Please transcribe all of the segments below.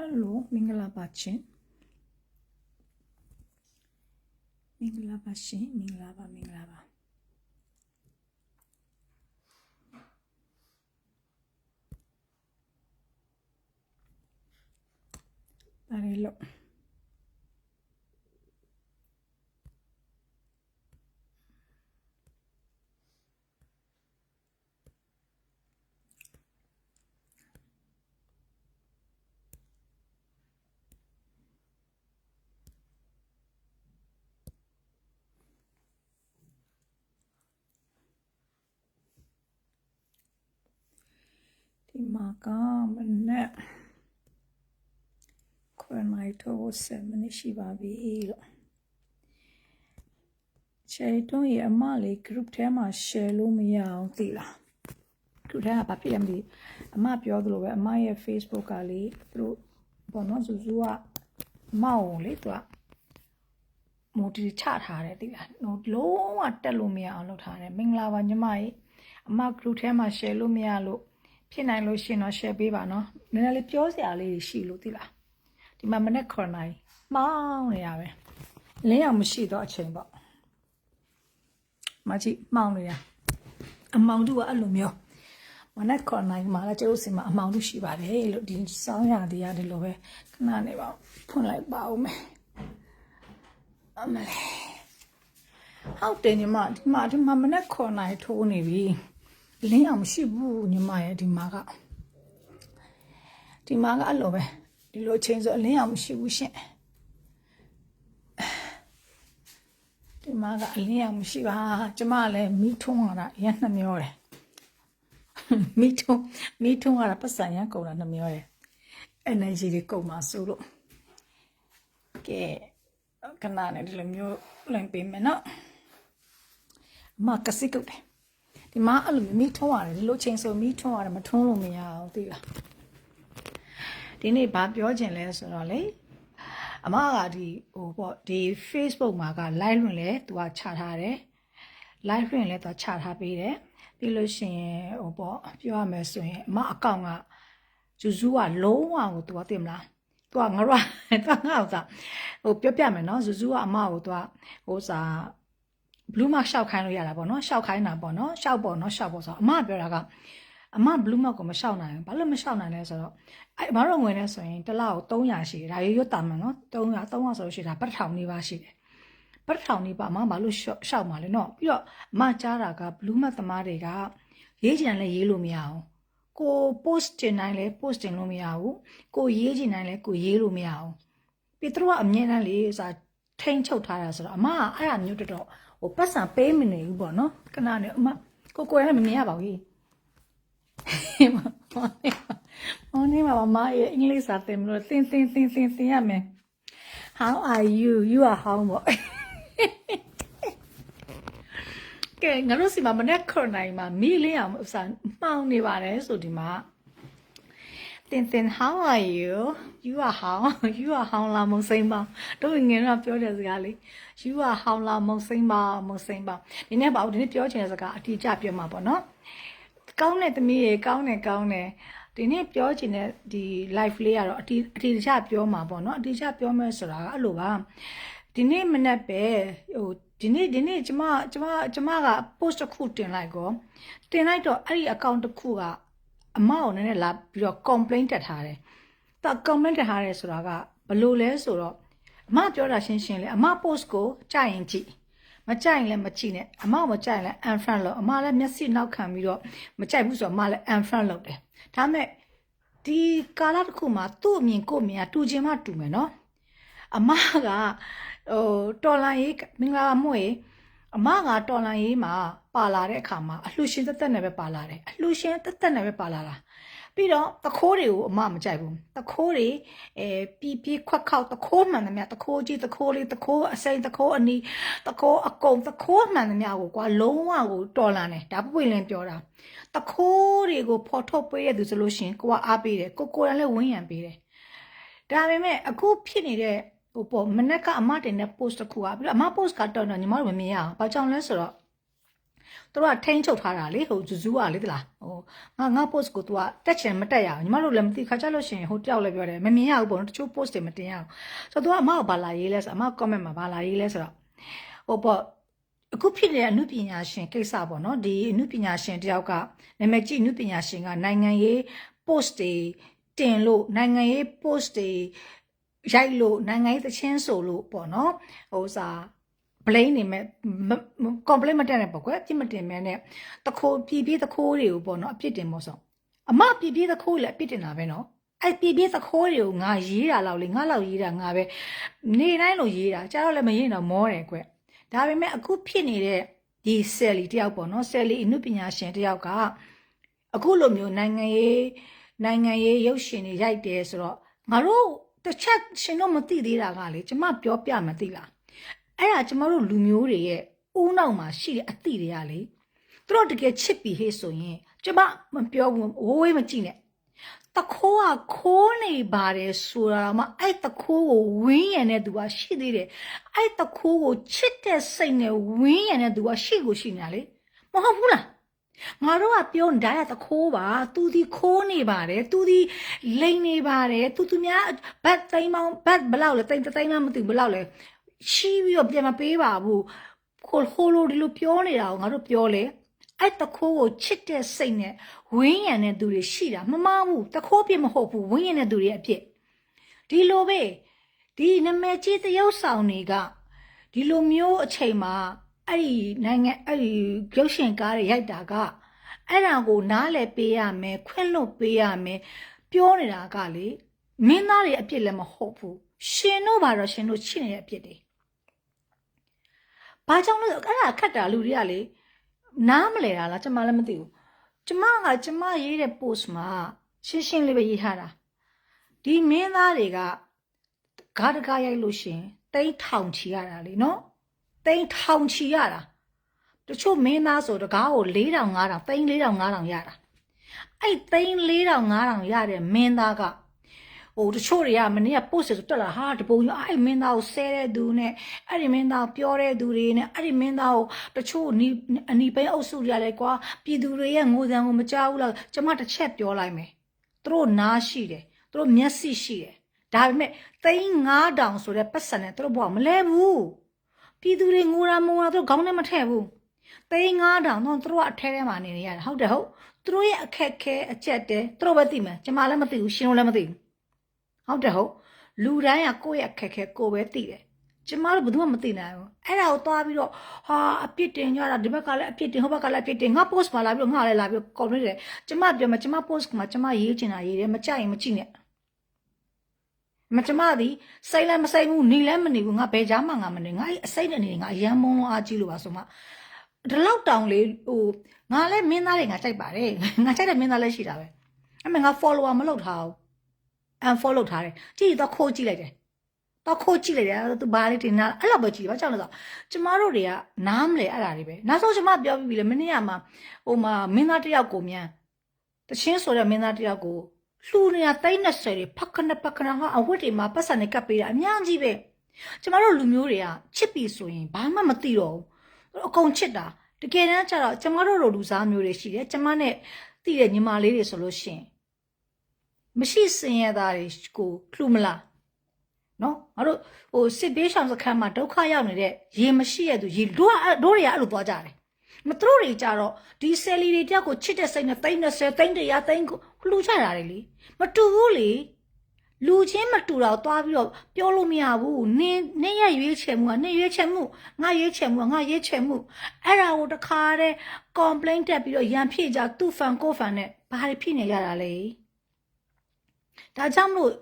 Hello မင်္ဂလာပါချင်းမင်္ဂလာပါရှင်မင်္ဂလာပါမင်္ဂလာပါဒါလေးလို့ဒီ မှာကမနေ့ခွန်မိုက်တော့7မိနစ်ရှိပါပြီလို့ချယ်တွန်းရဲ့အမလေး group ထဲမှာ share လို့မရအောင်သိလား group ထဲကဘာဖြစ်ရမလဲအမပြောသလိုပဲအမရဲ့ Facebook ကလေသူတို့ဘောနော်ဇူဇူကအမောက်ကိုလေသူကမိုတီချထားတယ်သိလားဟိုလုံးဝတက်လို့မရအောင်လုပ်ထားတယ်မင်္ဂလာပါညီမကြီးအမ group ထဲမှာ share လို့မရလို့ ဖြစ်နိုင်လို့ရှင်တော့ share ပေးပါနော်နည်းနည်းလေးပြောစရာလေးတွေရှိလို့သိလားဒီမှာမနေ့ခေါ်နိုင်မောင်းနေရပဲလင်းအောင်မရှိတော့အချိန်ပေါ့မကြီးမောင်းနေတာအမောင်တို့ကအဲ့လိုမျိုးမနေ့ခေါ်နိုင်မှာလည်းကျတို့စီမှာအမောင်တို့ရှိပါတယ်လို့ဒီစောင်းရသည်ရတယ်လို့ပဲခဏနေပါဦးဖွင့်လိုက်ပါဦးမယ်အမလေးဟုတ်တယ်ညီမဒီမှာဒီမှာမနေ့ခေါ်နိုင်ထိုးနေပြီ လင်းအောင်မရှိဘူးညီမရဲ့ဒီမှာကဒီမှာကအဲ့လိုပဲဒီလိုချင်းဆိုအလင်းအောင်မရှိဘူးရှင်ဒီမှာကအလင်းအောင်မရှိပါကျမလည်းမိထုံးရတာရနှမျောတယ်မိထုံးမိထုံးရတာပတ်စံရကုန်တာနှမျောတယ် energy တွေကုန်မှာစိုးလို့ကဲခဏနဲ့ဒီလိုမျိုးလင်ပေးမယ်နော်အမကစိတ်ကုတ်တယ် ဒီမှာအဲ့လိုမီးထုံးရတယ်ဒီလိုချိန်ဆိုမီးထုံးရတယ်မထုံးလို့မရအောင်သိလားဒီနေ့ဘာပြောချင်လဲဆိုတော့လေအမကဒီဟိုပေါ့ဒီ Facebook မှာက live လွှင့်လဲသူကချထားတယ် live လွှင့်လဲသူကချထားပေးတယ်ပြီးလို့ရှိရင်ဟိုပေါ့ပြောရမယ်ဆိုရင်အမအကောင့်ကဂျူဇူးကလုံးဝကိုသူကသိမလားသူကငါတို့ကသူကငါ့ဥစားဟိုပြောပြမယ်နော်ဇူဇူးကအမကိုသူကဟိုစား blue mark ရှောက်ခိုင်းလို့ရတာပေါ့နော်ရှောက်ခိုင်းတာပေါ့နော်ရှောက်ပေါ့နော်ရှောက်ပေါ့ဆိုတော့အမပြောတာကအမ blue mark ကိုမရှောက်နိုင်ဘူးဘာလို့မရှောက်နိုင်လဲဆိုတော့အဲအမတို့ငွေနဲ့ဆိုရင်တစ်လောက်300ရှိတယ်ဒါရွရွတာမှန်နော်300 300ဆိုလို့ရှိတာပတ်ထောင်နေပါရှိတယ်ပတ်ထောင်နေပါအမဘာလို့ရှောက်ရှောက်မှာလဲနော်ပြီးတော့အမကြားတာက blue mark သမားတွေကရေးချင်လဲရေးလို့မရအောင်ကို post တင်နိုင်လဲ post တင်လို့မရဘူးကိုရေးချင်နိုင်လဲကိုရေးလို့မရအောင်ပြီးတော့အမြင်တမ်းလေးစာထိန်ချုပ်ထားတာဆိုတော့အမကအဲ့ဒါမျိုးတော်တော် ဟိုပတ်စံပေးမနေဘူးပေါ့နော်ခဏနဲ့အမကိုကိုလည်းမမြင်ရပါဘူးမောင်နေမှာမရဲ့အင်္ဂလိပ်စာသင်မလို့သင်သင်သင်သင်သင်ရမယ် How are you you are how ပေါ့ကဲငါတို့စီမှာမနေ့ခေါ်နိုင်မှာမီလေးအောင်ဥစားမှောင်နေပါတယ်ဆိုဒီမှာ တင်တင် how are you you are how you are how လာမုံစိမ့်ပါတို့ငယ်တော့ပြောတဲ့စကားလေး you are how လာမုံစိမ့်ပါမုံစိမ့်ပါဒီနေ့ပါဦးဒီနေ့ပြောချင်တဲ့စကားအတိအကျပြောမှာပေါ့နော်ကောင်းတဲ့သမီးရေကောင်းတယ်ကောင်းတယ်ဒီနေ့ပြောချင်တဲ့ဒီ live လေးကတော့အတိအတိအကျပြောမှာပေါ့နော်အတိအကျပြောမယ်ဆိုတာကအဲ့လိုပါဒီနေ့မနေ့ပဲဟိုဒီနေ့ဒီနေ့ကျမကျမကျမက post တစ်ခုတင်လိုက်ကောတင်လိုက်တော့အဲ့ဒီ account တစ်ခုက အမအောင်နည်းနည်းလာပြီးတော့ complaint တက်ထားတယ်။တော့ comment တက်ထားတယ်ဆိုတာကဘလို့လဲဆိုတော့အမပြောတာရှင်းရှင်းလေအမ post ကိုကြိုက်ရင်ကြည့်မကြိုက်ရင်လည်းမကြည့်နဲ့အမမကြိုက်ရင်လည်း unfriend လုပ်အမလည်းမျက်စိနောက်ခံပြီးတော့မကြိုက်ဘူးဆိုတော့အမလည်း unfriend လုပ်တယ်။ဒါမဲ့ဒီကာလတစ်ခုမှာသူ့အမြင်ကို့အမြင်ကတူချင်မှတူမယ်နော်။အမကဟိုတော်လန်ရေးမင်္ဂလာမွေ အမကတော်လန်ရေးမှာပါလာတဲ့အခါမှာအလှရှင်တက်တက်နဲ့ပဲပါလာတယ်အလှရှင်တက်တက်နဲ့ပဲပါလာတာပြီးတော့တခိုးတွေကိုအမမကြိုက်ဘူးတခိုးတွေအဲပြီပြီခွက်ခောက်တခိုးမှန်သမျှတခိုးကြီးတခိုးလေးတခိုးအစိမ့်တခိုးအနီးတခိုးအကုံတခိုးမှန်သမျှကိုကွာလုံးဝကိုတော်လာတယ်ဒါပွင့်လင်းပြောတာတခိုးတွေကိုဖော်ထုတ်ပေးရသူဆိုလို့ရှိရင်ကိုကအားပေးတယ်ကိုကိုယ်တိုင်လည်းဝန်းရံပေးတယ်ဒါပေမဲ့အခုဖြစ်နေတဲ့ ဟိုပေါ့မနေ့ကအမတင်တဲ့ post တစ်ခုอ่ะပြီးတော့အမ post ကတော့ညီမတို့မမြင်ရအောင်ဘာကြောင့်လဲဆိုတော့ သူတို့ကထိန်းချုပ်ထားတာလေဟိုဇူဇူကလေတလားဟိုငါငါ post ကို तू ကတက်ချင်မတက်ရအောင်ညီမတို့လည်းမသိခါကြလို့ရှိရင်ဟိုတယောက်လည်းပြောတယ်မမြင်ရဘူးပေါ့နော်တချို့ post တွေမတင်ရအောင်ဆိုတော့ तू ကအမကဘာလာရေးလဲဆိုအမ comment မှာဘာလာရေးလဲဆိုတော့ဟိုပေါ့အခုဖြစ်နေတဲ့အမှုပညာရှင်ကိစ္စပေါ့နော်ဒီအမှုပညာရှင်တယောက်ကနာမည်ကြီးအမှုပညာရှင်ကနိုင်ငံရေး post တွေတင်လို့နိုင်ငံရေး post တွေ ရိုက်လို့နိုင်ငံရေးသချင်းဆိုလို့ပေါ့နော်ဟိုစာ blame နေမဲ့ complaint မတက်နဲ့ပေါ့ကွယ်အပြစ်မတင်မဲနဲ့တခိုးပြည်ပြည်တခိုးတွေကိုပေါ့နော်အပြစ်တင်ပေါ့ဆိုအမပြည်ပြည်တခိုးလည်းအပြစ်တင်တာပဲနော်အဲ့ပြည်ပြည်တခိုးတွေကိုငါရေးတာလောက်လေငါလောက်ရေးတာငါပဲနေတိုင်းလို့ရေးတာကြားတော့လည်းမရေးတော့မောတယ်ကွယ်ဒါပေမဲ့အခုဖြစ်နေတဲ့ဒီဆယ်လီတယောက်ပေါ့နော်ဆယ်လီအမှုပညာရှင်တယောက်ကအခုလိုမျိုးနိုင်ငံရေးနိုင်ငံရေးရုပ်ရှင်တွေရိုက်တယ်ဆိုတော့ငါတို့ တစ်ချက်ရှင်တော့မသိသေးတာကလေကျမပြောပြမသိလားအဲ့ဒါကျမတို့လူမျိုးတွေရဲ့ဦးနောက်မှာရှိတဲ့အသည့်တွေကလေသူတို့တကယ်ချစ်ပြီးဟေ့ဆိုရင်ကျမမပြောဘူးဝိုးဝေးမကြည့်နဲ့တခိုးကခိုးနေပါတယ်ဆိုတာမှအဲ့တခိုးကိုဝင်းရံတဲ့သူကရှိသေးတယ်အဲ့တခိုးကိုချစ်တဲ့စိတ်နဲ့ဝင်းရံတဲ့သူကရှိကိုရှိနေတာလေမဟုတ်ဘူးလား ငါတို့ကပြောနေတာရတခိုးပါသူဒီခိုးနေပါတယ်သူဒီလိန်နေပါတယ်သူသူများဘတ်သိမ်းမောင်းဘတ်ဘလောက်လဲသိမ်းသိမ်းမှမသိဘူးဘလောက်လဲရှိပြီးတော့ပြန်မပေးပါဘူးခိုဟိုလိုဒီလိုပြောနေတာကိုငါတို့ပြောလေအဲ့တခိုးကိုချစ်တဲ့စိတ်နဲ့ဝင်းရံတဲ့သူတွေရှိတာမမဘူးတခိုးပြစ်မဟုတ်ဘူးဝင်းရံတဲ့သူတွေအဖြစ်ဒီလိုပဲဒီနမဲကြီးတရုပ်ဆောင်တွေကဒီလိုမျိုးအချိန်မှာ အဲ့ဒီနိုင်ငံအဲ့ဒီရုပ်ရှင်ကားတွေရိုက်တာကအဲ့ဒါကိုနားလည်ပေးရမယ်ခွင့်လွတ်ပေးရမယ်ပြောနေတာကလေမင်းသားတွေအပြစ်လည်းမဟုတ်ဘူးရှင်တို့ဘာတော့ရှင်တို့ချစ်နေတဲ့အပြစ်တွေဘာကြောင့်လဲအဲ့ဒါခက်တာလူတွေကလေနားမလဲတာလားကျမလည်းမသိဘူးကျမကကျမရေးတဲ့ post မှာရှင်းရှင်းလေးပဲရေးထားတာဒီမင်းသားတွေကဂါတကားရိုက်လို့ရှရင်တိတ်ထောင်ချီရတာလေနော် တိတ်ထောင်ချီရတာတချို့မင်းသားဆိုတကားကို4000 5000တိတ်4000 5000ရတာအဲ့တိတ်4000 5000ရတဲ့မင်းသားကဟိုတချို့တွေကမနေ့က post ဆိုတက်လာဟာတပုံကြီးအဲ့ဒီမင်းသားကိုဆဲတဲ့သူနဲ့အဲ့ဒီမင်းသားကိုပြောတဲ့သူတွေနဲ့အဲ့ဒီမင်းသားကိုတချို့အနီအနီပိန်းအုပ်စုတွေကလည်းကွာပြည်သူတွေရဲ့ငိုစံကိုမကြောက်ဘူးလားကျမတစ်ချက်ပြောလိုက်မယ်သူတို့နားရှိတယ်သူတို့မျက်စိရှိတယ်ဒါပေမဲ့သိန်း9000ဆိုတဲ့ပတ်စံနဲ့သူတို့ဘဝမလဲဘူး ပြည်သူတွေငိုတာမုံတာသူတို့ခေါင်းထဲမထည့်ဘူးသိန်း9000တော့သူတို့ကအထဲထဲမှာနေနေရတယ်ဟုတ်တယ်ဟုတ်သူတို့ရဲ့အခက်ခဲအကျက်တဲသူတို့ပဲသိမယ်ကျမလည်းမသိဘူးရှင်တို့လည်းမသိဘူးဟုတ်တယ်ဟုတ်လူတိုင်းကကိုယ့်ရဲ့အခက်အခဲကိုယ်ပဲသိတယ်ကျမတို့ဘယ်သူမှမသိနိုင်ဘူးအဲ့ဒါကိုသွားပြီးတော့ဟာအပြစ်တင်ကြတာဒီဘက်ကလည်းအပြစ်တင်ဟိုဘက်ကလည်းအပြစ်တင်ငါ post မှာလာပြီးတော့ငါလည်းလာပြီးတော့ comment တယ်ကျမပြောမှာကျမ post မှာကျမရေးချင်တာရေးတယ်မကြိုက်ရင်မကြည့်နဲ့ မကျမသည်စိတ်လည်းမစိတ်ဘူးနေလည်းမနေဘူးငါဘယ်ကြားမှငါမနေငါအဲ့အစိတ်နဲ့နေငါအရန်မုန်းလုံးအားကြီးလို့ပါဆိုမှဒီလောက်တောင်လေဟိုငါလည်းမင်းသားတွေငါကြိုက်ပါတယ်ငါကြိုက်တဲ့မင်းသားလည်းရှိတာပဲအဲ့မဲ့ငါ follower မလုပ်ထားဘူး unfollow ထားတယ်ကြည့်တော့ခိုးကြည့်လိုက်တယ်တော့ခိုးကြည့်လိုက်တယ်သူဘာလေးတင်နာအဲ့လောက်ပဲကြည့်တယ်ဘာကြောင့်လဲဆိုတော့ကျမတို့တွေကနားမလဲအဲ့ဒါတွေပဲနောက်ဆုံးကျမပြောပြီးပြီလေမနေ့ကမှဟိုမှာမင်းသားတစ်ယောက်ကိုမြန်တချင်းဆိုတဲ့မင်းသားတစ်ယောက်ကို လှူနေတာတိတ်20တွေဖက်ခနဖက်ခနဟာအဝတ်တွေမှာပတ်စံနဲ့ကပ်ပေးတာအများကြီးပဲကျမတို့လူမျိုးတွေကချစ်ပြီဆိုရင်ဘာမှမသိတော့ဘူးအကုန်ချစ်တာတကယ်တမ်းကျတော့ကျမတို့လိုလူစားမျိုးတွေရှိတယ်ကျမနဲ့သိတဲ့ညီမလေးတွေဆိုလို့ရှိရင်မရှိစင်ရသားတွေကိုလှူမလားနော်ငါတို့ဟိုစစ်ဘေးရှောင်စခန်းမှာဒုက္ခရောက်နေတဲ့ရေမရှိရသူရေတို့ကတို့တွေကအဲ့လိုသွားကြတယ်မသူတို့တွေကြတော့ဒီဆယ်လီတွေတယောက်ကိုချစ်တဲ့စိတ်နဲ့30 30 100 30ကိုလှူချတာလေလေမတူဘူးလေလူချင်းမတူတော့သွားပြီးတော့ပြောလို့မရဘူးနင်းနင်းရရွေးချယ်မှုကနင်းရွေးချယ်မှုငါရွေးချယ်မှုကငါရွေးချယ်မှုအဲ့ဒါကိုတခါတည်း complaint တက်ပြီးတော့ရန်ဖြည့်ကြသူ့ဖန်ကိုဖန်နဲ့ဘာတွေဖြစ်နေကြတာလဲဒါကြောင့်မလို့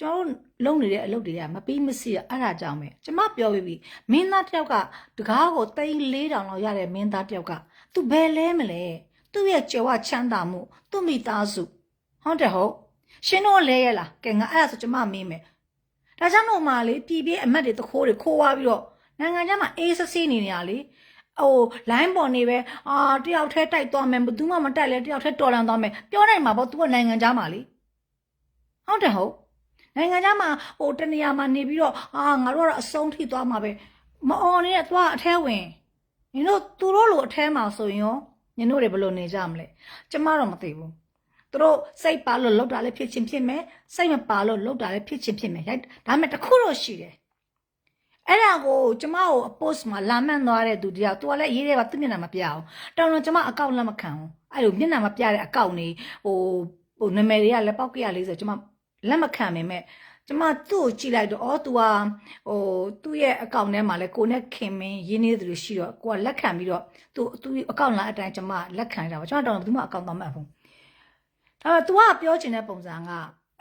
ကျွန်တော်တို့လုံနေတဲ့အလုပ်တွေကမပြီးမစီရအဲ့ဒါကြောင့်ပဲကျမပြောပြီးပြီမင်းသားတစ်ယောက်ကတကားကိုတိန်း၄တောင်လောက်ရတဲ့မင်းသားတစ်ယောက်ကသူဘယ်လဲမလဲသူ့ရဲ့ကြွယ်ဝချမ်းသာမှုသူ့မိသားစု ဟုတ်တယ်ဟုတ်ရှင်တို့လဲရလားကဲငါအဲ့ဒါဆိုကျမမင်းမယ်ဒါကြောင့်တော့မှလေပြည်ပြည့်အမတ်တွေတခိုးတွေခိုးသွားပြီးတော့နိုင်ငံခြားမှာအေးဆဆေးနေနေရလေဟို line ပေါ်နေပဲအာတယောက်တည်းတိုက်သွားမယ်ဘယ်သူမှမတိုက်လဲတယောက်တည်းတော်လန်သွားမယ်ပြောနိုင်မှာပေါ့ तू ကနိုင်ငံခြားမှာလေဟုတ်တယ်ဟုတ်နိုင်ငံခြားမှာဟိုတနေရာမှာနေပြီးတော့အာငါတို့ကတော့အဆုံးထိသွားမှာပဲမအော်နဲ့သွားအထဲဝင်နင်တို့သူတို့လိုအထဲမှာဆိုရင်ရောနင်တို့တွေဘယ်လိုနေကြမလဲကျမတော့မသိဘူး သူတို့စိတ်ပါလို့လောက်တာလည်းဖြစ်ချင်းဖြစ်မယ်စိတ်မပါလို့လောက်တာလည်းဖြစ်ချင်းဖြစ်မယ်ရိုက်ဒါပေမဲ့တစ်ခုတော့ရှိတယ်အဲ့ဒါကိုကျမကိုအ post မှာလာမှန်သွားတဲ့သူတယောက်သူကလည်းရေးတယ်ကသူ့မျက်နှာမပြအောင်တော်တော်ကျမအကောင့်လက်မခံဘူးအဲ့လိုမျက်နှာမပြတဲ့အကောင့်နေဟိုဟိုနာမည်တွေကလည်းပေါက်က140ကျမလက်မခံပေမဲ့ကျမသူ့ကိုကြည့်လိုက်တော့အော် तू ဟာဟိုသူ့ရဲ့အကောင့်ထဲမှာလည်းကိုနဲ့ခင်မင်းရင်းနေသူတွေရှိတော့ကိုကလက်ခံပြီးတော့သူသူအကောင့်လာအတိုင်းကျမလက်ခံကြပါကျမတော်တော်ဘယ်သူမှအကောင့်တော့မှတ်ဘူး ဒါပေမဲ့ तू ကပြောချင်တဲ့ပုံစံက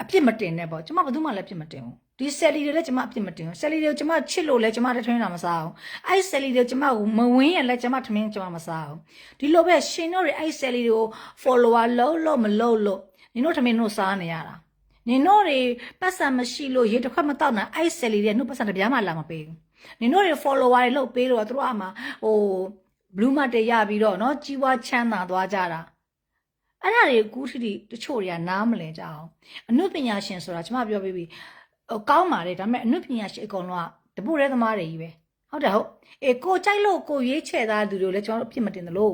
အပြစ်မတင်နဲ့ပေါ့ကျမဘယ်သူမှလည်းအပြစ်မတင်ဘူးဒီဆယ်လီတွေလည်းကျမအပြစ်မတင်ဘူးဆယ်လီတွေကိုကျမချစ်လို့လည်းကျမတထွင်းတာမစားဘူးအဲ့ဆယ်လီတွေကိုကျမကိုမဝင်းရလည်းကျမထမင်းကျမမစားဘူးဒီလိုပဲရှင်တို့တွေအဲ့ဆယ်လီတွေကို follower လုံးလို့မလုံးလို့နင်တို့ထမင်းတို့စားနေရတာနင်တို့တွေပတ်စံမရှိလို့ရေတစ်ခွက်မတော့နိုင်အဲ့ဆယ်လီတွေနှုတ်ပတ်စံတစ်ပြားမှလာမပေးဘူးနင်တို့တွေ follower တွေလောက်ပေးလို့သူတို့အမှဟို blue mark တွေရပြီးတော့เนาะကြီးပွားချမ်းသာသွားကြတာ အဲ့ဒါတွေကူးထီတီတချို့တွေကနားမလည်ကြအောင်အနုပညာရှင်ဆိုတာကျွန်မပြောပြီးပြီဟိုကောင်းပါလေဒါပေမဲ့အနုပညာရှင်အကုန်လုံးကတပုတ်ရဲသမားတွေကြီးပဲဟုတ်တယ်ဟုတ်အေးကိုကြိုက်လို့ကိုရွေးချယ်သားသူတွေလည်းကျွန်တော်တို့အပြစ်မတင်သလို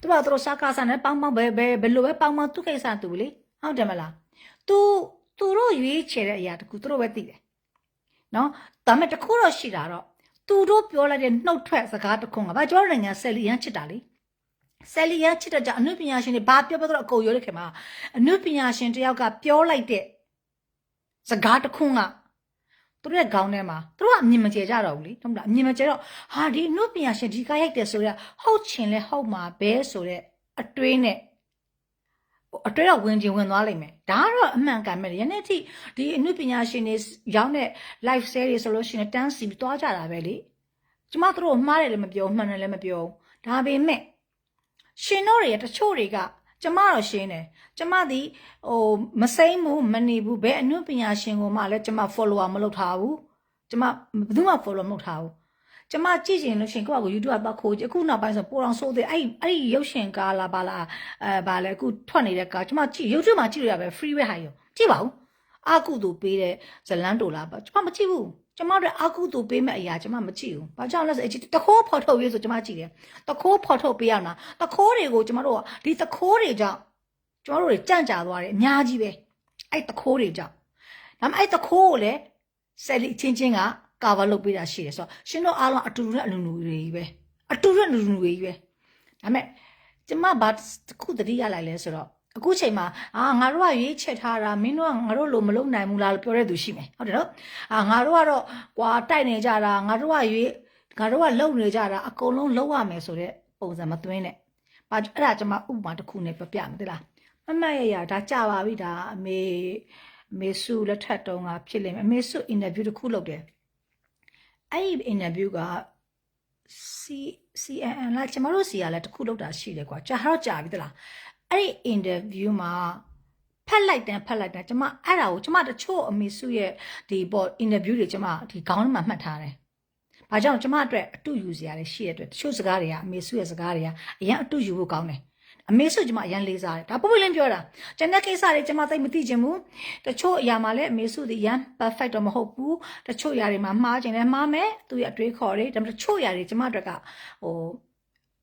သူကသူတို့စားကားစားနဲ့ပေါင်းပေါင်းပဲပဲဘယ်လိုပဲပေါင်းပေါင်းသူကိစ္စသူလေဟုတ်တယ်မလား तू သူတို့ရွေးချယ်တဲ့အရာတခုသူတို့ပဲသိတယ်နော်ဒါပေမဲ့တခုတော့ရှိတာတော့သူတို့ပြောလိုက်တဲ့နှုတ်ထွက်စကားတစ်ခုကဘာကျော်နိုင်ငံဆယ်လီရန်ချစ်တာလေ ဆယ်လီရန်ချစ်တဲ့ကြအနုပညာရှင်တွေဘာပြောပြောတော့အကုန်ရိုးရခင်မှာအနုပညာရှင်တယောက်ကပြောလိုက်တဲ့စကားတစ်ခုကသူတို့ရဲ့ခေါင်းထဲမှာသူတို့ကအမြင်မကျဲကြတော့ဘူးလေဟုတ်မလားအမြင်မကျဲတော့ဟာဒီအနုပညာရှင်ဒီကားရိုက်တယ်ဆိုတော့ဟုတ်ချင်လဲဟုတ်မှာပဲဆိုတဲ့အတွေးနဲ့အတွဲတော့ဝင်ချင်းဝင်သွားလိမ့်မယ်ဒါကတော့အမှန်ကန်ပဲယနေ့ထိဒီအနုပညာရှင်တွေရောင်းတဲ့ live series ဆိုလို့ရှိရင်တန်းစီပြီးသွားကြတာပဲလေကျမတို့ကိုမှားတယ်လည်းမပြောမှန်တယ်လည်းမပြောဒါပေမဲ့ ရှင်တို့တွေတချို့တွေကကျမတော့ရှင်းတယ်ကျမဒီဟိုမစိမ့်ဘူးမနေဘူးဘယ်အနုပညာရှင်ကိုမှလည်းကျမ follower မလုပ်ထားဘူးကျမဘယ်သူမှ follow မလုပ်ထားဘူးကျမကြည့်ချင်လို့ရှင်ကိုယ့်အကို YouTube ကပတ်ခိုးကြည့်အခုနောက်ပိုင်းဆိုပိုအောင်ဆိုးသေးအဲ့အဲ့ဒီရုပ်ရှင်ကားလားပါလားအဲဘာလဲအခုထွက်နေတဲ့ကားကျမကြည့် YouTube မှာကြည့်လို့ရပဲ free ပဲဟာရောကြည့်ပါဦးအာကုသူပေးတဲ့ဇလန်းတိုလားပါကျမမကြည့်ဘူး ကျမတို့အာကုသူပေးမဲ့အရာကျမမကြည့်ဘူးဘာကြောင့်လဲဆိုအကြည့်တခိုးဖော်ထုတ်ရေးဆိုကျမကြည့်တယ်တခိုးဖော်ထုတ်ပေးရမှာတခိုးတွေကိုကျမတို့ကဒီတခိုးတွေကြောင့်ကျမတို့တွေကြန့်ကြာသွားတယ်အများကြီးပဲအဲ့တခိုးတွေကြောင့်ဒါပေမဲ့အဲ့တခိုးကိုလည်းဆယ်လီချင်းချင်းကကာဗာလုပ်ပေးတာရှိတယ်ဆိုတော့ရှင်တို့အားလုံးအတူတူနဲ့အလူလူတွေကြီးပဲအတူတူနဲ့အလူလူတွေကြီးပဲဒါပေမဲ့ကျမဘာတစ်ခုတတိရလိုက်လဲဆိုတော့ အခုချိန်မှာအာငါတို့ကရွေးချက်ထားတာမင်းတို့ကငါတို့လိုမလုပ်နိုင်ဘူးလားလို့ပြောတဲ့သူရှိမယ်ဟုတ်တယ်နော်အာငါတို့ကတော့ကွာတိုက်နေကြတာငါတို့ကရွေးငါတို့ကလုံနေကြတာအကုန်လုံးလုံရမယ်ဆိုတဲ့ပုံစံမသွင်းနဲ့ဘာအဲ့ဒါကျမဥပမာတစ်ခုနဲ့ပြပြမယ်တိလားမမရရဒါကြပါပြီဒါအမေအမေစုလက်ထက်တုန်းကဖြစ်လိမ့်မယ်အမေစုအင်တာဗျူးတစ်ခုလုပ်တယ်အဲ့ဒီအင်တာဗျူးက C CNN လာကျမတို့စီကလည်းတစ်ခုလောက်တာရှိတယ်ကွာကြာတော့ကြာပြီတလား အဲ့ဒီ interview မှာဖက်လိုက်တယ်ဖက်လိုက်တယ်ကျမအဲ့ဒါကိုကျမတချို့အမေစုရဲ့ဒီပေါ့ interview တွေကျမဒီခေါင်းထဲမှာမှတ်ထားတယ်။ဘာကြောင့်ကျမအတွက်အတူယူစရာတွေရှိရတဲ့အတွက်တချို့စကားတွေကအမေစုရဲ့စကားတွေကအရင်အတူယူဖို့ကောင်းတယ်။အမေစုကျမအရင်လေးစားတယ်။ဒါပုံပွင့်လင်းပြောတာ။ကျန်တဲ့ကိစ္စတွေကျမသိမသိချင်ဘူး။တချို့အရာမှာလည်းအမေစုဒီရန် perfect တော့မဟုတ်ဘူး။တချို့အရာတွေမှာမှားချင်တယ်မှားမယ်။သူ့ရဲ့အတွေးခေါ်တွေဒါပေမဲ့တချို့အရာတွေကျမအတွက်ကဟို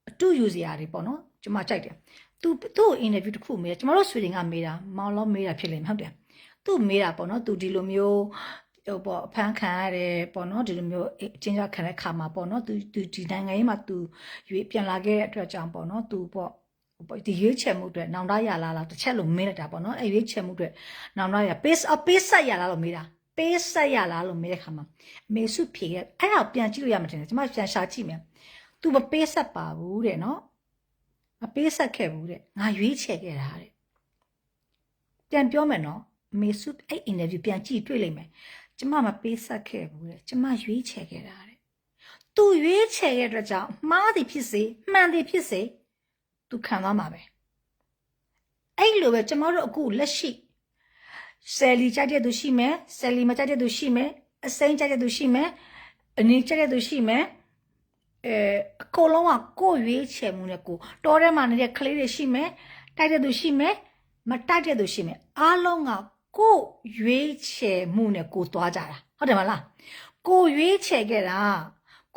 အတူယူစရာတွေပေါ့နော်။ကျမကြိုက်တယ်။ သူသူ့အင်တာဗျူးတစ်ခုမေးတာကျမတို့ဆွေတင်ကမေးတာမောင်လောမေးတာဖြစ်လိမ့်မယ်ဟုတ်တယ်သူ့မေးတာပေါ့နော်သူဒီလိုမျိုးဟိုပေါ့အဖမ်းခံရတယ်ပေါ့နော်ဒီလိုမျိုးအချင်းချင်းခံတဲ့ခါမှာပေါ့နော်သူသူဒီနိုင်ငံရေးမှာသူရွေးပြန်လာခဲ့တဲ့အတွက်ကြောင့်ပေါ့နော်သူပေါ့ဒီရွေးချယ်မှုအတွက်နောင်တရလာလားတစ်ချက်လို့မေးလိုက်တာပေါ့နော်အဲရွေးချယ်မှုအတွက်နောင်တရ pace up pace ဆက်ရလားလို့မေးတာ pace ဆက်ရလားလို့မေးတဲ့ခါမှာမေစုဖြေရဲ့အဲ့ဒါပြန်ကြည့်လို့ရမှတင်တယ်ကျွန်မပြန်ရှာကြည့်မယ် तू မ pace ဆက်ပါဘူးတဲ့နော် မပေးဆက်ခဲ့ဘူးတဲ့ငါရွေးချယ်ခဲ့တာတဲ့ပြန်ပြောမယ်နော်အမေစုအဲ့ interview ပြန်ကြည့်တွေ့လိမ့်မယ်ကျမမပေးဆက်ခဲ့ဘူးတဲ့ကျမရွေးချယ်ခဲ့တာတဲ့သူရွေးချယ်ခဲ့တဲ့အတွက်ကြောင့်မှားသည်ဖြစ်စေမှန်သည်ဖြစ်စေသူခံသွားမှာပဲအဲ့လိုပဲကျမတို့အခုလက်ရှိဆယ်လီကြိုက်တဲ့သူရှိမယ်ဆယ်လီမကြိုက်တဲ့သူရှိမယ်အစိမ်းကြိုက်တဲ့သူရှိမယ်အနီးကြိုက်တဲ့သူရှိမယ် အဲအကုန်လုံးကကိုယ်ရွေးချယ်မှုနဲ့ကိုတောထဲမှာနေတဲ့ကလေးတွေရှိမယ်တိုက်တဲ့သူရှိမယ်မတိုက်တဲ့သူရှိမယ်အားလုံးကကိုယ်ရွေးချယ်မှုနဲ့ကိုသွားကြတာဟုတ်တယ်မလားကိုရွေးချယ်ခဲ့တာ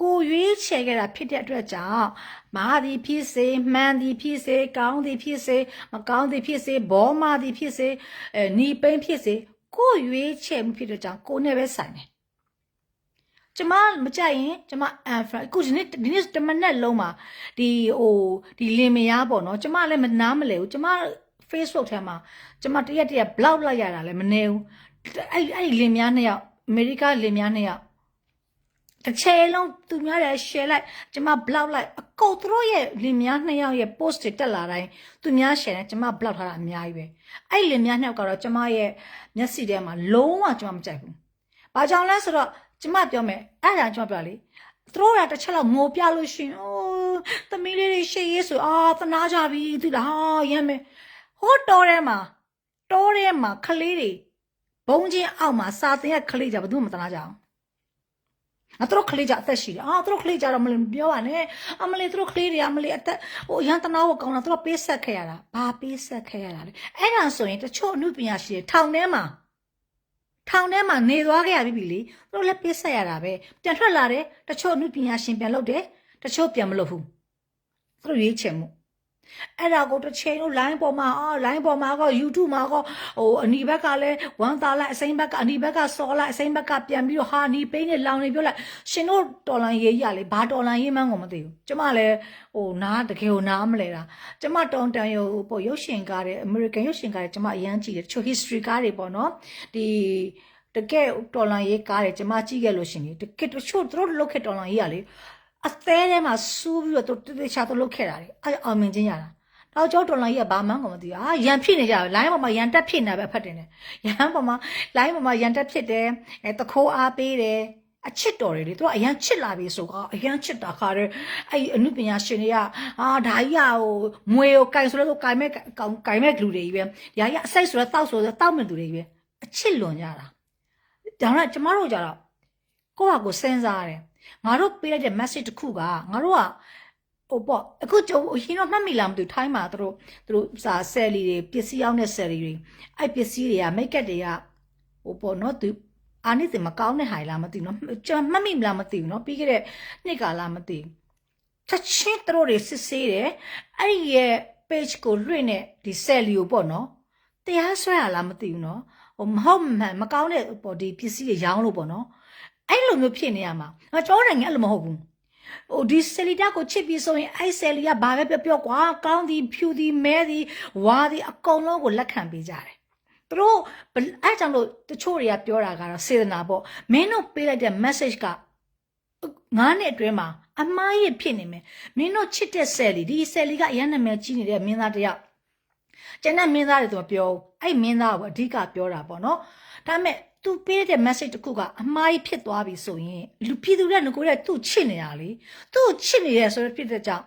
ကိုရွေးချယ်ခဲ့တာဖြစ်တဲ့အတွက်ကြောင့်မာသည်ဖြစ်စေမှန်သည်ဖြစ်စေကောင်းသည်ဖြစ်စေမကောင်းသည်ဖြစ်စေဘောမသည်ဖြစ်စေအဲနီပိန်ဖြစ်စေကိုရွေးချယ်မှုဖြစ်တဲ့ကြောင့်ကိုနဲ့ပဲဆိုင်တယ် ကျမမကြိုက်ရင်ကျမအန်ဖရအခုဒီနေ့ဒီနေ့တမနက်လုံးမှာဒီဟိုဒီလင်မယားပေါ့နော်ကျမလည်းမနားမလဲဘူးကျမ Facebook ထဲမှာကျမတရက်တရက် block လိုက်ရတာလည်းမနေဘူးအဲ့အဲ့ဒီလင်မယားနှစ်ယောက်အမေရိကလင်မယားနှစ်ယောက်တစ်ချိန်လုံးသူများတွေ share လိုက်ကျမ block လိုက်အကုန်သူတို့ရဲ့လင်မယားနှစ်ယောက်ရဲ့ post တွေတက်လာတိုင်းသူများ share တယ်ကျမ block ထားတာအများကြီးပဲအဲ့လင်မယားနှစ်ယောက်ကတော့ကျမရဲ့မျက်စိထဲမှာလုံးဝကျမမကြိုက်ဘူး။ဘာကြောင့်လဲဆိုတော့ ကျမပြောမယ်အဲ့ဒါကျမပြောလေသူတို့ကတစ်ချက်လောက်ငိုပြလို့ရှိရင်အိုးသမီးလေးတွေရှေ့ရေးဆိုအာသနာကြပြီသူလားဟာရမ်းမယ်ဟိုတော်ထဲမှာတော်ထဲမှာခလေးတွေဘုံချင်းအောက်မှာစာသင်ရခလေးကြဘယ်သူမှမသနာကြအောင်။အသူတို့ကလေးကြအသက်ရှိတယ်။အာသူတို့ကလေးကြတော့မလို့ပြောပါနဲ့။အမလေးသူတို့ကလေးတွေအမလေးအသက်ဟိုရန်တနာကိုကောင်းတာသူတို့ပေးဆက်ခဲ့ရတာ။ဘာပေးဆက်ခဲ့ရတာလဲ။အဲ့ဒါဆိုရင်တချို့အမှုပညာရှင်တွေထောင်ထဲမှာ ထောင်ထဲမှာနေသွားခဲ့ရပြီပြီလေ။သူတို့လည်းပေးဆက်ရတာပဲ။ပြန်ထွက်လာတယ်တချို့အမှုပညာရှင်ပြန်လုပ်တယ်တချို့ပြန်မလုပ်ဘူး။သူတို့ရွေးချယ်မှု အဲ့ဒါကိုတစ်ချိန်လုံး line ပေါ်မှာအာ line ပေါ်မှာကော YouTube မှာကောဟိုအနီဘက်ကလည်းဝမ်းသာလိုက်အစိမ့်ဘက်ကအနီဘက်ကစော်လိုက်အစိမ့်ဘက်ကပြန်ပြီးတော့ဟာနီပိန်းနဲ့လောင်နေပြောလိုက်ရှင်တို့တော်လန်ရေးရလေဘာတော်လန်ရေးမှန်းကိုမသိဘူးကျမလည်းဟိုနားတကယ်ကိုနားမလဲတာကျမတောင်းတန်ရုပ်ပေါ့ရုပ်ရှင်ကားတဲ့ American ရုပ်ရှင်ကားတဲ့ကျမအရန်ကြည့်တယ်တချို့ history ကားတွေပေါ့နော်ဒီတကယ်တော်လန်ရေးကားတယ်ကျမကြည့်ခဲ့လို့ရှင်လေတကယ်တချို့သူတို့လုတ်ခဲ့တော်လန်ရေးရလေ အသေးထဲမှာစူးပြီးတော့သူတေချာသူလုတ်ခဲ့တာလေအဲအောင်မြင်ချင်းရတာတော့ကျော်တော်လိုင်းကြီးကဘာမှန်းကိုမသိဘူးအာရန်ဖြစ်နေကြတယ်လိုင်းပေါ်မှာရန်တက်ဖြစ်နေပဲဖတ်တယ်ရန်ပေါ်မှာလိုင်းပေါ်မှာရန်တက်ဖြစ်တယ်အဲတခိုးအားပေးတယ်အချစ်တော်တယ်လေသူကအရန်ချစ်လာပြီဆိုတော့အရန်ချစ်တာခါတယ်အဲ့အနုပညာရှင်တွေကအာဒါကြီးကဟိုမွေကိုကင်ဆိုလို့ကင်မဲ့ကောင်ကင်မဲ့လူတွေကြီးပဲဒါကြီးအစိတ်ဆိုတော့တောက်ဆိုတော့တောက်မဲ့လူတွေကြီးပဲအချစ်လွန်ကြတာဒါတော့ကျမတို့ကြတော့ကိုယ့်ဟာကိုယ်စဉ်းစားရတယ် ငါတို့ပေးလိုက်တဲ့ message တစ်ခုကငါတို့ကဟိုပေါ့အခုကျုံရှင်တော့မှတ်မိလားမသိဘူးထိုင်းမှာသူတို့သူတို့စာဆယ်လီတွေပစ္စည်းရောက်တဲ့ဆယ်လီတွေအဲ့ပစ္စည်းတွေကမိတ်ကပ်တွေကဟိုပေါ့နော်သူအာနိစင်မကောင်းတဲ့ဟာလားမသိဘူးနော်ကျွန်မမှတ်မိမလားမသိဘူးနော်ပြီးခဲ့တဲ့နှစ်ကလားမသိဘူးချက်ချင်းသူတို့တွေစစ်ဆေးတယ်အဲ့ဒီရဲ့ page ကိုလွှင့်တဲ့ဒီဆယ်လီကိုပေါ့နော်တရားစွဲရလားမသိဘူးနော်ဟိုမဟုတ်မှန်မကောင်းတဲ့ပေါ့ဒီပစ္စည်းတွေရောင်းလို့ပေါ့နော် အဲ့လိုမျိုးဖြစ်နေရမှာကျွန်တော်နိုင်ငံအဲ့လိုမဟုတ်ဘူးဟိုဒီဆယ်လီတာကိုချစ်ပြီးဆိုရင်အဲ့ဆယ်လီကဘာပဲပြောပြောကွာကောင်းသည်ဖြူသည်မဲသည်ဝါသည်အကုန်လုံးကိုလက်ခံပေးကြတယ်သူတို့အဲ့ကြောင့်လို့တချို့တွေကပြောတာကတော့စေတနာပေါ့မင်းတို့ပေးလိုက်တဲ့ message ကငါးနှစ်အတွင်းမှာအမားရဖြစ်နေမယ်မင်းတို့ချစ်တဲ့ဆယ်လီဒီဆယ်လီကအရန်နာမည်ကြီးနေတဲ့မင်းသားတယောက်ကျန်တဲ့မင်းသားတွေသူမပြောဘူးအဲ့မင်းသားကိုအဓိကပြောတာပေါ့နော်ဒါပေမဲ့ သူပေးတဲ့ message တခုကအမှားကြီးဖြစ်သွားပြီဆိုရင်လူပြည်သူတွေကငကိုတဲ့သူ့ချစ်နေတာလေသူ့ချစ်နေရဆိုတဲ့ဖြစ်တဲ့ကြောင့်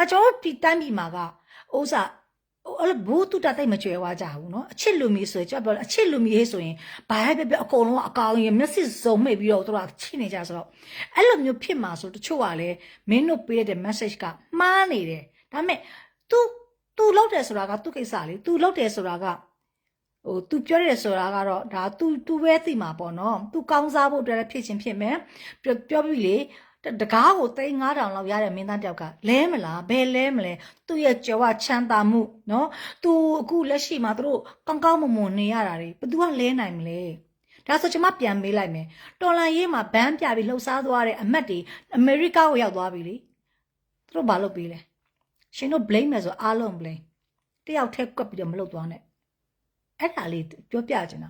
အကျွန်တော်ဒီတိုင်းပြည်မှာကဥစားအဲ့လိုဘူးတူတာတိတ်မကြွယ်ဝကြဘူးเนาะအချစ်လူမီဆိုရင်ကျွန်တော်ပြောအချစ်လူမီဟေးဆိုရင်ဘာပဲပဲအကုန်လုံးအကောင်ရင်မျက်စိစုံမိတ်ပြီးတော့တို့ကချစ်နေကြဆိုတော့အဲ့လိုမျိုးဖြစ်မှာဆိုတချို့ကလည်းမင်းတို့ပေးတဲ့ message ကမှားနေတယ်ဒါပေမဲ့ तू तू လောက်တယ်ဆိုတာကသူ့ကိစ္စလေ तू လောက်တယ်ဆိုတာက ဟို तू ပြောတယ်ဆိုတာကတော့ဒါ तू तू ပဲသိမှာပေါ့နော် तू ကောင်းစားဖို့အတွက်လည်းဖြစ်ချင်းဖြစ်မယ်ပြောပြောပြီလေတကားကိုသိန်း9000လောက်ရတဲ့မင်းသားတယောက်ကလဲမလားဘယ်လဲမလဲသူ့ရဲ့ကြွားချမ်းသာမှုနော်သူအခုလက်ရှိမှာသူတို့ကောင်းကောင်းမွန်မွန်နေရတာတွေဘယ်သူကလဲနိုင်မလဲဒါဆိုကျွန်မပြန်မေးလိုက်မယ်တော်လန်ရေးမှာဘန်းပြပြီးလှုပ်ရှားသွားတဲ့အမတ်တွေအမေရိကကိုရောက်သွားပြီလေသူတို့ဘာလုပ်ပေးလဲရှင်တို့ blame မယ်ဆိုအားလုံး blame တယောက်ထက်ကွက်ပြီးတော့မလုပ်သွားနဲ့ အဲ့ဒါလေးပြောပြချင်တာ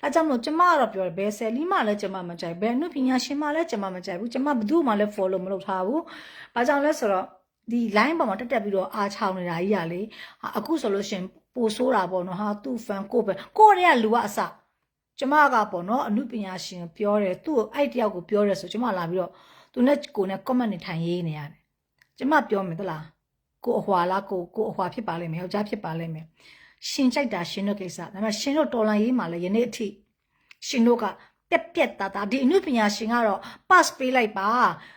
ဒါကြောင့်မလို့ကျမကတော့ပြောတယ်ဘယ်ဆယ်လီမှလည်းကျမမကြိုက်ဘယ်အနုပညာရှင်မှလည်းကျမမကြိုက်ဘူးကျမဘယ်သူမှလည်း follow မလုပ်ထားဘူးဘာကြောင့်လဲဆိုတော့ဒီ line ပေါ်မှာတက်တက်ပြီးတော့အားချောင်းနေတာကြီးကလေဟာအခုဆိုလို့ရှင်ပိုဆိုးတာပေါ့နော်ဟာသူ့ fan ကိုပဲကိုရဲကလူကအစကျမကပေါ့နော်အနုပညာရှင်ပြောတယ်သူ့အဲ့တယောက်ကိုပြောတယ်ဆိုကျမလာပြီးတော့သူနဲ့ကိုနဲ့ comment နေထိုင်ရေးနေရတယ်ကျမပြောမယ်သလားကိုအဟွာလားကိုကိုအဟွာဖြစ်ပါလိမ့်မယ်ယောက်ျားဖြစ်ပါလိမ့်မယ် ရှင်ကြိုက်တာရှင်တို့ကိစ္စဒါပေမဲ့ရှင်တို့တော်လန်ရေးမှာလည်းယနေ့အထိရှင်တို့ကပြက်ပြက်တာတာဒီအမှုပညာရှင်ကတော့ pass ပေးလိုက်ပါ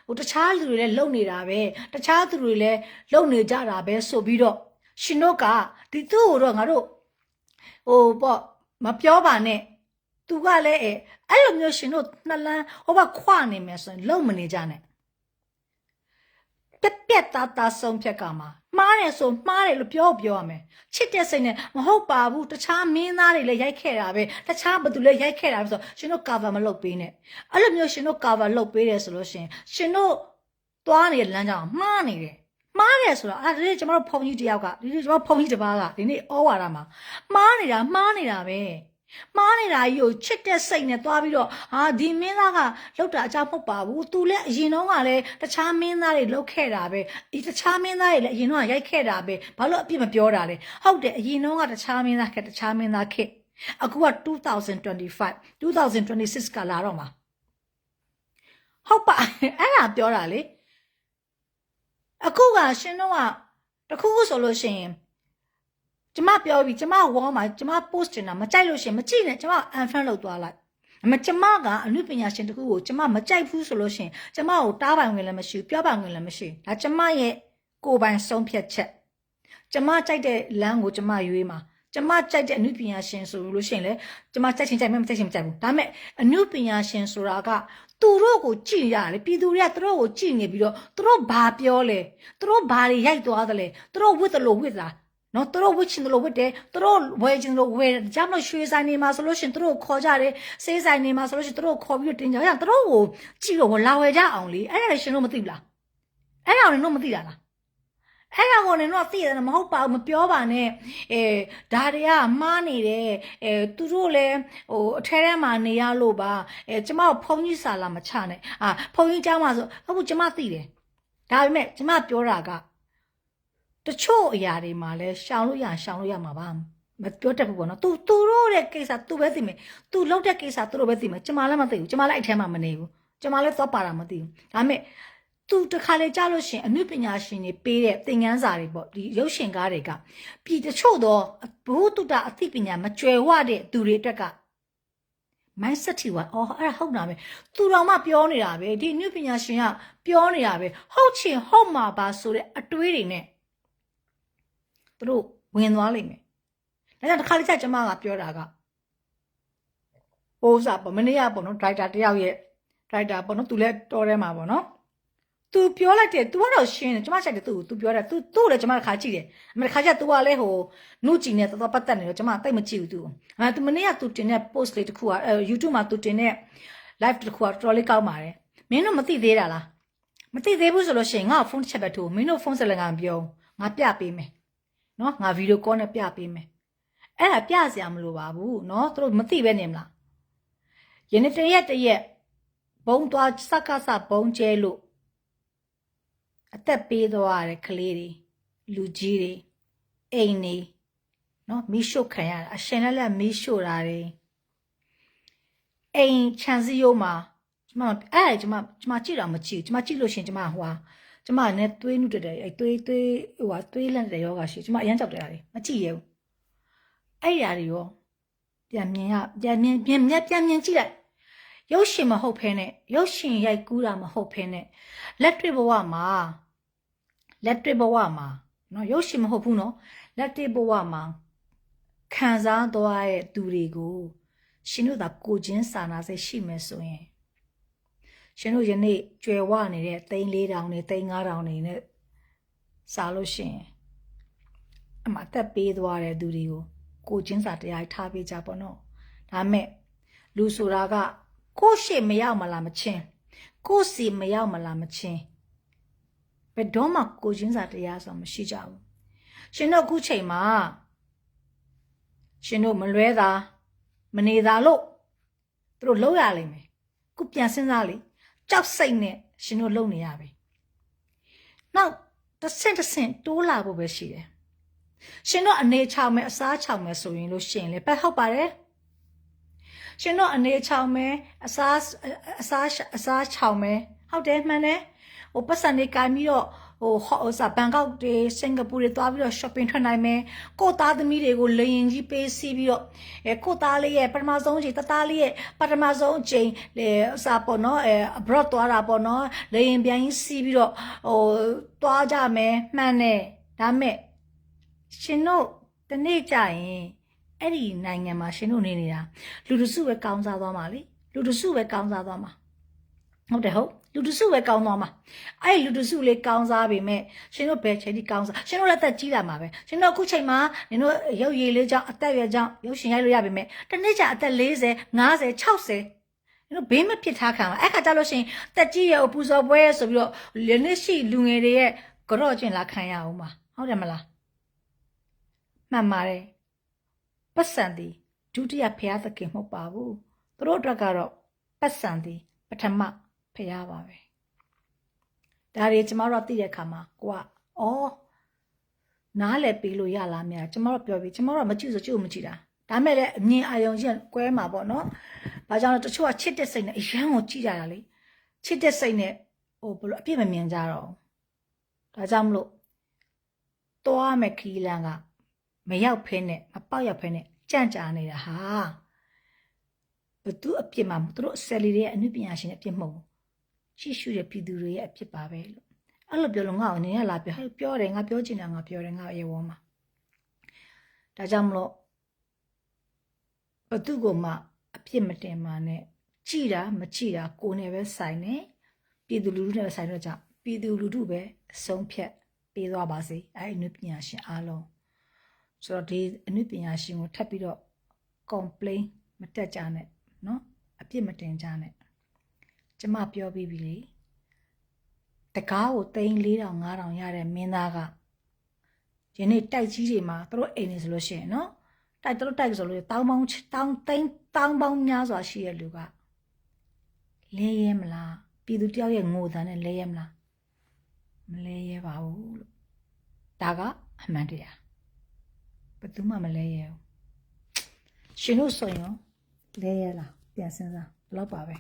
ဟိုတခြားလူတွေလည်းလုံနေတာပဲတခြားသူတွေလည်းလုံနေကြတာပဲဆိုပြီးတော့ရှင်တို့ကဒီသူ့ကိုတော့ငါတို့ဟိုပေါ့မပြောပါနဲ့သူကလည်းအဲ့လိုမျိုးရှင်တို့နှလန်းဟိုဘခွနေမယ်ဆိုရင်လုံမနေကြနဲ့ ပြက်ပြက်သားသားဆုံးဖြတ်ကမှာမှားတယ်ဆိုမှားတယ်လို့ပြောပြောရမယ်ချစ်တဲ့စိတ်နဲ့မဟုတ်ပါဘူးတခြားမင်းသားတွေလည်းရိုက်ခဲ့တာပဲတခြားဘသူလည်းရိုက်ခဲ့တာပဲဆိုရှင်တို့ cover မလုပ်ပေးနဲ့အဲ့လိုမျိုးရှင်တို့ cover လုပ်ပေးတယ်ဆိုလို့ရှင်ရှင်တို့သွားနေတဲ့လမ်းကြောင်းမှားနေတယ်မှားတယ်ဆိုတော့အဲ့ဒါကျွန်တော်တို့ဖုန်ကြီးတယောက်ကဒီနေ့ကျွန်တော်ဖုန်ကြီးတစ်ပါးကဒီနေ့ဩဝါဒမှာမှားနေတာမှားနေတာပဲ မှားနေတာကြီးကိုချစ်တဲ့စိတ်နဲ့သွားပြီးတော့ဟာဒီမင်းသားကလောက်တာအကြောင်းမဟုတ်ပါဘူး။ तू လည်းအရင်တော့ကလည်းတခြားမင်းသားတွေလောက်ခဲ့တာပဲ။ဒီတခြားမင်းသားတွေလည်းအရင်တော့ကရိုက်ခဲ့တာပဲ။ဘာလို့အပြစ်မပြောတာလဲ။ဟုတ်တယ်အရင်တော့ကတခြားမင်းသားခက်တခြားမင်းသားခက်။အခုက2025 2026ကလာတော့မှာ။ဟုတ်ပါအဲ့ဒါပြောတာလေ။အခုကရှင်တို့ကတခုခုဆိုလို့ရှိရင် ကျမပြောပြီးကျမဝေါ်မှာကျမ post တင်တာမကြိုက်လို့ရှရင်မကြည့်နဲ့ကျမ unfriend လုပ်သွားလိုက်အမကျမကအမှုပညာရှင်တခုကိုကျမမကြိုက်ဘူးဆိုလို့ရှရင်ကျမကိုတားပိုင်ဝင်လည်းမရှိဘူးပြောပိုင်ဝင်လည်းမရှိဘူးဒါကျမရဲ့ကိုယ်ပိုင်ဆုံးဖြတ်ချက်ကျမကြိုက်တဲ့လမ်းကိုကျမရွေးမှာကျမကြိုက်တဲ့အမှုပညာရှင်ဆိုလို့ရှိရင်လေကျမကြိုက်ချင်ကြိုက်မယ်မကြိုက်ချင်မကြိုက်ဘူးဒါပေမဲ့အမှုပညာရှင်ဆိုတာကသူတို့ကိုကြည့်ရတယ်ပြည်သူတွေကသူတို့ကိုကြည့်နေပြီးတော့သူတို့ဘာပြောလဲသူတို့ဘာတွေရိုက်သွားသလဲသူတို့ဝစ်တယ်လို့ဝစ်လား နော်သူတို့ဝစ်ချင်တယ်လို့ဝစ်တယ်သူတို့ဝယ်ချင်တယ်လို့ဝယ်တယ်ဒါကြောင့်မလို့ရွှေဆိုင်နေမှာဆိုလို့ရှိရင်သူတို့ခေါ်ကြတယ်ဆေးဆိုင်နေမှာဆိုလို့ရှိရင်သူတို့ခေါ်ပြီးတော့တင်ကြရအောင်သူတို့ကိုကြည့်တော့လာဝယ်ကြအောင်လေအဲ့ဒါလည်းရှင်တို့မသိဘူးလားအဲ့ဒါလည်းတို့မသိတာလားအဲ့ဒါကိုလည်းတော့သိရတယ်မဟုတ်ပါဘူးမပြောပါနဲ့အဲဒါတွေကမှားနေတယ်အဲသူတို့လည်းဟိုအထဲထဲမှာနေရလို့ပါအဲကျမတို့ဖုန်းကြီးစာလာမချနဲ့အာဖုန်းကြီးเจ้าမှာဆိုအခုကျမသိတယ်ဒါပေမဲ့ကျမပြောတာက တချို့အရာတွေမှာလဲရှောင်လို့ရရှောင်လို့ရမှာပါမပြောတတ်ဘူးပေါ့နော်။ तू သူတို့ရဲ့ကိစ္စ तू ပဲသိမယ်။ तू လောက်တဲ့ကိစ္စ तू တို့ပဲသိမယ်။ကျမလည်းမသိဘူး။ကျမလည်းအဲ့ထဲမှာမနေဘူး။ကျမလည်းသွားပါတာမသိဘူး။ဒါပေမဲ့ तू တခါလေကြားလို့ရှရင်အမှုပညာရှင်တွေပေးတဲ့သင်ခန်းစာတွေပေါ့ဒီရုပ်ရှင်ကားတွေကပြည်တချို့တော့ဘုတုတအသိပညာမကျွယ်ဝတဲ့သူတွေအတွက်က mindset တွေကအော်အဲ့ဒါဟုတ်တာပဲသူတော်မှပြောနေတာပဲဒီအမှုပညာရှင်ကပြောနေတာပဲဟုတ်ချင်ဟုတ်မှာပါဆိုတဲ့အတွေးတွေနဲ့ သူတို့ဝင်သွားလိမ့်မယ်။ဒါကြောင့်တစ်ခါလေကျကျမကပြောတာကဟိုးစားပေါ့မနေ့ကပေါ့နော်ဒရိုက်တာတယောက်ရဲ့ဒရိုက်တာပေါ့နော်သူလည်းတော်ထဲမှာပေါ့နော်။ तू ပြောလိုက်တယ် तू ကတော့ရှင်းတယ်ကျမချက်တယ်သူ့ကို तू ပြောတယ် तू သူ့ကိုလည်းကျမတစ်ခါကြည့်တယ်။အမေတစ်ခါကျ तू ကလည်းဟိုနုကြည့်နေတော့ပတ်သက်နေတော့ကျမတိတ်မကြည့်ဘူး तू ။အဲ तू မနေ့က तू တင်တဲ့ post လေးတစ်ခုကအဲ YouTube မှာ तू တင်တဲ့ live တစ်ခုကတော်တော်လေးကောက်ပါတယ်။မင်းတို့မသိသေးတာလား။မသိသေးဘူးဆိုလို့ရှိရင်ငါ့ဖုန်းတစ်ချက်ပဲထိုးမင်းတို့ဖုန်းဆက်လည်းငါမပြောငါပြပေးမယ်။ နော်ငါဗီဒီယိုကောနဲ့ပြပေးမယ်။အဲ့ဒါပြစရာမလိုပါဘူးနော်သူတို့မသိပဲနေမလား။ယနေ့တရက်တရက်ဘုံသွားစက္ကစဘုံကျဲလို့အသက်ပေးသွားရတဲ့ကလေးတွေလူကြီးတွေအိမ်တွေနော်မိရှုခံရတာအရှင်လက်လက်မိရှုတာတွေအိမ်ခြံစည်းရိုးမှာကျမအဲ့ကျမကျမကြည့်တော့မကြည့်ကျမကြည့်လို့ရှင်ကျမဟိုဟာ ကျမနဲ့သွေးနုတက်တယ်အဲ့သွေးသွေးဟိုဟာသွေးလန့်တဲ့ယောဂရှိကျမအရန်ကြောက်တယ်ဟာလေမကြည့်ရဘူးအဲ့ຢာတွေရောပြန်မြင်ရပြန်မြင်ပြန်မြင်ပြန်မြင်ကြည့်လိုက်ရုပ်ရှင်မဟုတ်ဖ ೇನೆ ရုပ်ရှင်ရိုက်ကူးတာမဟုတ်ဖ ೇನೆ လက်တွေ့ဘဝမှာလက်တွေ့ဘဝမှာနော်ရုပ်ရှင်မဟုတ်ဘူးနော်လက်တွေ့ဘဝမှာခံစားသွားတဲ့သူတွေကိုရှင်တို့သာကိုချင်းစာနာစိတ်ရှိမယ်ဆိုရင် ရှင်တို့ယနေ့ကြွယ်ဝနေတဲ့သိန်း4000နေသိန်း5000နေနဲ့စားလို့ရှိရင်အမတက်ပေးသွားတဲ့သူတွေကိုကိုချင်းစာတရားထားပေးကြပေါ့နော်ဒါမဲ့လူဆိုတာကကိုရှေ့မရောက်မလားမချင်းကိုစီမရောက်မလားမချင်းဘယ်တော့မှကိုချင်းစာတရားဆိုမရှိကြဘူးရှင်တို့အခုချိန်မှာရှင်တို့မလွဲတာမနေသာလို့သူတို့လှုပ်ရလိမ့်မယ်ခုပြန်စဉ်းစားလေ ကြောက်စိတ်နဲ့ရှင်တို့လုံနေရပြီ။နောက်တစ်ဆင့်တစ်ဆင့်တိုးလာဖို့ပဲရှိတယ်။ရှင်တို့အနေချောင်မယ်အစားချောင်မယ်ဆိုရင်လို့ရှိရင်လေပဲဟုတ်ပါတယ်။ရှင်တို့အနေချောင်မယ်အစားအစားအစားချောင်မယ်ဟုတ်တယ်မှန်တယ်။ဟိုပတ်စံနေကင်ပြီးတော့ ဟိုဟိုစာဘန်ကောက်တွေစင်ကာပူတွေသွားပြီးတော့ shopping ထွက်နိုင်မယ်ကိုသားသမီးတွေကိုလေရင်ကြီးပေးစီးပြီးတော့အဲကိုသားလေးရဲ့ပထမဆုံးအချိန်တသားလေးရဲ့ပထမဆုံးအချိန်လေစာပေါ့နော်အဲ abroad သွားတာပေါ့နော်လေရင်ပြန်ကြီးစီးပြီးတော့ဟိုသွားကြမယ်မှန်တယ်ဒါမဲ့ရှင်တို့တနေ့ကျရင်အဲ့ဒီနိုင်ငံမှာရှင်တို့နေနေတာလူတစုပဲကောင်းစားသွားမှာလေလူတစုပဲကောင်းစားသွားမှာဟုတ်တယ်ဟုတ် လူတစုပဲကောင်းသွားမှာအဲ့ဒီလူတစုလေးကောင်းစားပေမဲ့ရှင်တို့ဘယ်ချိန်ထိကောင်းစားရှင်တို့လည်းသက်ကြီးလာမှာပဲရှင်တို့အခုချိန်မှာနင်တို့ရုပ်ရည်လေးကြောင့်အသက်အရွယ်ကြောင့်ရုပ်ရှင်ရိုက်လို့ရပေမဲ့တနေ့ကျအသက်40 50 60နင်တို့ဘေးမဖြစ်ထားခံပါအဲ့ခါကျလို့ရှိရင်တက်ကြီးရဲ့အပူစော်ပွဲဆိုပြီးတော့လနစ်ရှိလူငယ်တွေရဲ့ကြော့ကျင်လာခံရအောင်ပါဟုတ်တယ်မလားမှန်ပါတယ်ပတ်စံသည်ဒုတိယဖျားသခင်မဟုတ်ပါဘူးသူတို့အတွက်ကတော့ပတ်စံသည်ပထမ ဖျားပါပဲဒါတွေကျမတို့ကသိတဲ့အခါမှာကိုကအော်နားလည်ပေးလို့ရလားများကျမတို့ပြောပြီးကျမတို့ကမကြည့်ဆိုကြည့်လို့မကြည့်တာဒါမဲ့လည်းအမြင်အာရုံချင်းကွဲမှာပေါ့နော်။ဘာကြောင့်လဲတချို့ကချစ်တဲ့စိတ်နဲ့အရန်ကိုကြည့်ကြတာလေ။ချစ်တဲ့စိတ်နဲ့ဟိုဘယ်လိုအပြစ်မမြင်ကြတော့ဘူး။ဒါကြောင့်မလို့သွားမယ်ခီးလန်းကမရောက်ဖဲနဲ့မပေါက်ရောက်ဖဲနဲ့ကြန့်ကြာနေတာဟာဘသူအပြစ်မှာသူတို့ဆယ်လီတွေရဲ့အနုပညာရှင်ရဲ့အပြစ်မဟုတ်ဘူး။ ရှိရှုတဲ့ပြည်သူတွေရဲ့အပြစ်ပါပဲလို့။အဲ့လိုပြောလို့ငါ့ကိုနေရလာပြောဟဲ့ပြောတယ်ငါပြောချင်တာငါပြောတယ်ငါရေဝေါ်မှာ။ဒါကြောင့်မလို့ဘသူကမှအပြစ်မတင်ပါနဲ့ကြည်တာမကြည်တာကိုယ်နဲ့ပဲဆိုင်နေပြည်သူလူထုနဲ့ပဲဆိုင်တော့ကြောင့်ပြည်သူလူထုပဲအဆုံးဖြတ်ပေးသွားပါစေအဲ့ဒီအနုပညာရှင်အားလုံးဆိုတော့ဒီအနုပညာရှင်ကိုထပ်ပြီးတော့ complain မတက်ကြနဲ့เนาะအပြစ်မတင်ကြနဲ့ ကျမပြောပြီးပြီလေတကားကိုသိန်း4000 5000ရတဲ့မင်းသားကယနေ့တိုက်ကြီးတွေမှာသူတို့အိမ်နေဆိုလို့ရှိရင်နော်တိုက်သူတို့တိုက်ဆိုလို့တောင်းပေါင်းတောင်းသိန်းတောင်းပေါင်းများစွာရှိတဲ့လူကလဲရဲမလားပြည်သူတယောက်ရဲ့ငိုသံနဲ့လဲရဲမလားမလဲရဲပါဘူးလို့ဒါကအမှန်တရားဘယ်သူမှမလဲရဲဘူးရှင်တို့ဆိုရင်လဲရဲလားပြန်စမ်းစမ်းဘလောက်ပါပဲ